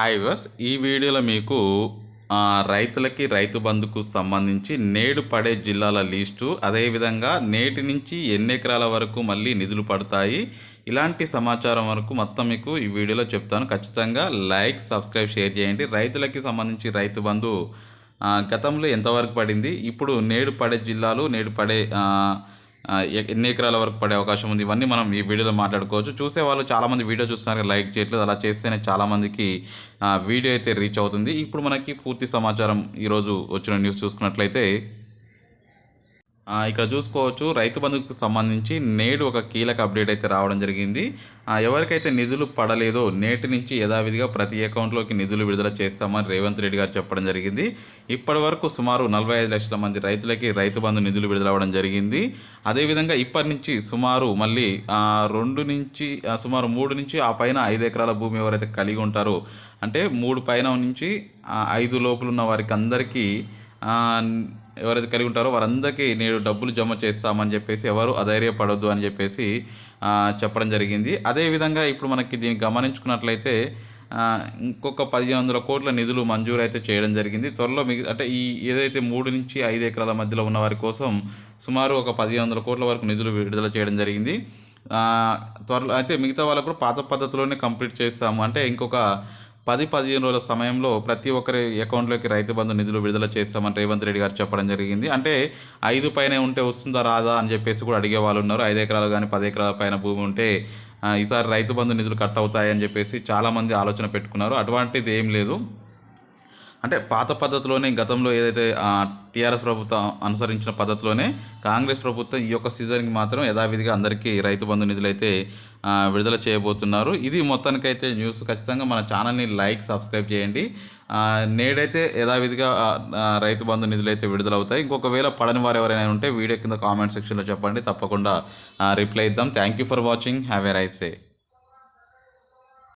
Hi verse ఈ వీడియోలో మీకు రైతులకి రైతు బంధుకు సంబంధించి నేడు పడే జిల్లాల లీస్టు అదేవిధంగా నేటి నుంచి ఎన్ని ఎకరాల వరకు మళ్ళీ నిధులు పడతాయి ఇలాంటి సమాచారం వరకు మొత్తం మీకు ఈ వీడియోలో చెప్తాను. ఖచ్చితంగా లైక్ సబ్స్క్రైబ్ షేర్ చేయండి. రైతులకి సంబంధించి రైతు బంధు గతంలో ఎంతవరకు పడింది? ఇప్పుడు నేడు పడే జిల్లాలు నేడు పడే ఎన్ని ఎకరాల వరకు పడే అవకాశం ఉంది? ఇవన్నీ మనం ఈ వీడియోలో మాట్లాడుకోవచ్చు. చూసే వాళ్ళు చాలామంది వీడియో చూస్తున్నారు లైక్ చేయట్లేదు. అలా చేస్తేనే చాలామందికి వీడియో అయితే రీచ్ అవుతుంది. ఇప్పుడు మనకి పూర్తి సమాచారం ఈరోజు వచ్చిన న్యూస్ చూసుకున్నట్లయితే ఇక్కడ చూసుకోవచ్చు రైతు బంధుకు సంబంధించి నేడు ఒక కీలక అప్డేట్ అయితే రావడం జరిగింది. ఎవరికైతే నిధులు పడలేదో నేటి నుంచి యథావిధిగా ప్రతి అకౌంట్లోకి నిధులు విడుదల చేస్తామని రేవంత్ రెడ్డి గారు చెప్పడం జరిగింది. ఇప్పటి వరకు సుమారు నలభై ఐదు లక్షల మంది రైతులకి రైతు బంధు నిధులు విడుదల అవ్వడం జరిగింది. అదేవిధంగా ఇప్పటి నుంచి సుమారు మళ్ళీ రెండు నుంచి సుమారు మూడు నుంచి ఆ పైన ఐదు ఎకరాల భూమి ఎవరైతే కలిగి ఉంటారో అంటే మూడు పైన నుంచి ఐదు లోపల ఉన్న వారికి అందరికీ ఎవరైతే కలిగి ఉంటారో వారందరికీ నేను డబ్బులు జమ చేస్తామని చెప్పేసి ఎవరు అధైర్యపడొద్దు అని చెప్పేసి చెప్పడం జరిగింది. అదేవిధంగా ఇప్పుడు మనకి దీన్ని గమనించుకున్నట్లయితే ఇంకొక పదిహేను వందల కోట్ల నిధులు మంజూరు అయితే చేయడం జరిగింది. త్వరలో మిగ అంటే ఈ ఏదైతే మూడు నుంచి ఐదు ఎకరాల మధ్యలో ఉన్న వారి కోసం సుమారు ఒక పదిహేను వందల కోట్ల వరకు నిధులు విడుదల చేయడం జరిగింది. త్వరలో అయితే మిగతా వాళ్ళకు కూడా పాత పద్ధతిలోనే కంప్లీట్ చేస్తాము. అంటే ఇంకొక పది పదిహేను రోజుల సమయంలో ప్రతి ఒక్కరి అకౌంట్లోకి రైతు బంధు నిధులు విడుదల చేస్తామని రేవంత్ రెడ్డి గారు చెప్పడం జరిగింది. అంటే ఐదు పైన ఉంటే వస్తుందా రాదా అని చెప్పేసి కూడా అడిగే వాళ్ళు ఉన్నారు. ఐదు ఎకరాలు కానీ పది ఎకరాల పైన భూమి ఉంటే ఈసారి రైతు బంధు నిధులు కట్ అవుతాయని చెప్పేసి చాలామంది ఆలోచన పెట్టుకున్నారు. అటువంటిది ఏం లేదు. అంటే పాత పద్ధతిలోనే గతంలో ఏదైతే టీఆర్ఎస్ ప్రభుత్వం అనుసరించిన పద్ధతిలోనే కాంగ్రెస్ ప్రభుత్వం ఈ యొక్క సీజన్కి మాత్రం యథావిధిగా అందరికీ రైతు బంధు నిధులు అయితే విడుదల చేయబోతున్నారు. ఇది మొత్తానికైతే న్యూస్. ఖచ్చితంగా మన ఛానల్ని లైక్ సబ్స్క్రైబ్ చేయండి. నేడైతే యథావిధిగా రైతు బంధు నిధులు అయితే విడుదలవుతాయి. ఇంకొకవేళ పడని వారు ఎవరైనా ఉంటే వీడియో కింద కామెంట్ సెక్షన్లో చెప్పండి. తప్పకుండా రిప్లై ఇద్దాం. Thank you for watching. Have a nice day.